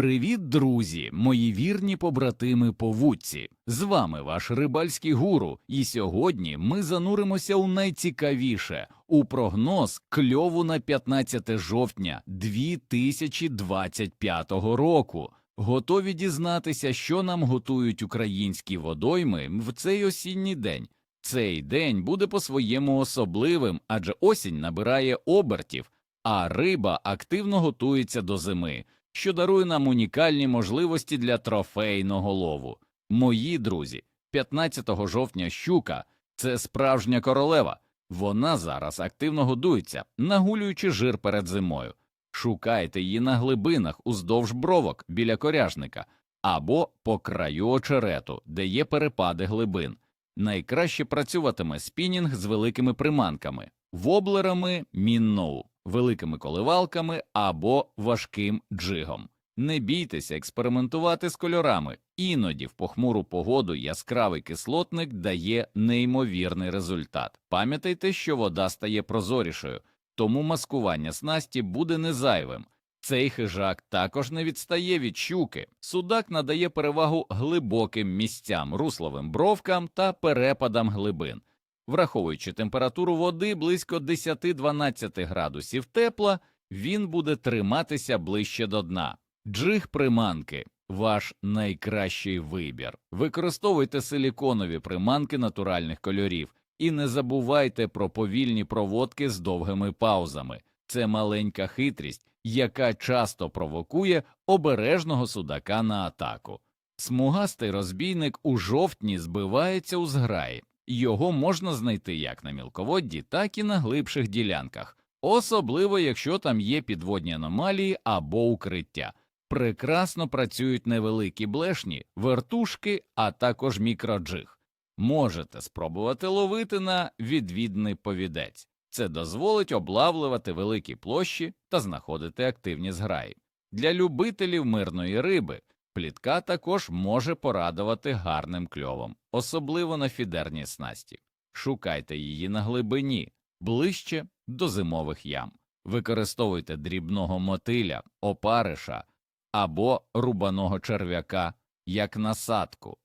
Привіт, друзі, мої вірні побратими по вудці. З вами ваш рибальський гуру, і сьогодні ми зануримося у найцікавіше у прогноз кльову на 15 жовтня 2025 року. Готові дізнатися, що нам готують українські водойми в цей осінній день. Цей день буде по-своєму особливим, адже осінь набирає обертів, а риба активно готується до зими що дарує нам унікальні можливості для трофейного лову. Мої друзі, 15 жовтня щука це справжня королева. Вона зараз активно годується, нагулюючи жир перед зимою. Шукайте її на глибинах уздовж бровок біля коряжника або по краю очерету, де є перепади глибин. Найкраще працюватиме спінінг з великими приманками, воблерами мінноу великими коливалками або важким джигом. Не бійтеся експериментувати з кольорами, іноді в похмуру погоду яскравий кислотник дає неймовірний результат. Пам'ятайте, що вода стає прозорішою, тому маскування снасті буде незайвим. Цей хижак також не відстає від щуки. Судак надає перевагу глибоким місцям, русловим бровкам та перепадам глибин. Враховуючи температуру води близько 10-12 градусів тепла, він буде триматися ближче до дна. Джиг приманки ваш найкращий вибір. Використовуйте силіконові приманки натуральних кольорів і не забувайте про повільні проводки з довгими паузами. Це маленька хитрість, яка часто провокує обережного судака на атаку. Смугастий розбійник у жовтні збивається у зграї. Його можна знайти як на мілководді, так і на глибших ділянках, особливо якщо там є підводні аномалії або укриття. Прекрасно працюють невеликі блешні, вертушки, а також мікроджиг. Можете спробувати ловити на відвідний повідець. Це дозволить облавлювати великі площі та знаходити активні зграї. Для любителів мирної риби Плітка також може порадувати гарним кльовом, особливо на фідерній снасті. Шукайте її на глибині, ближче до зимових ям. Використовуйте дрібного мотиля, опариша або рубаного черв'яка як насадку.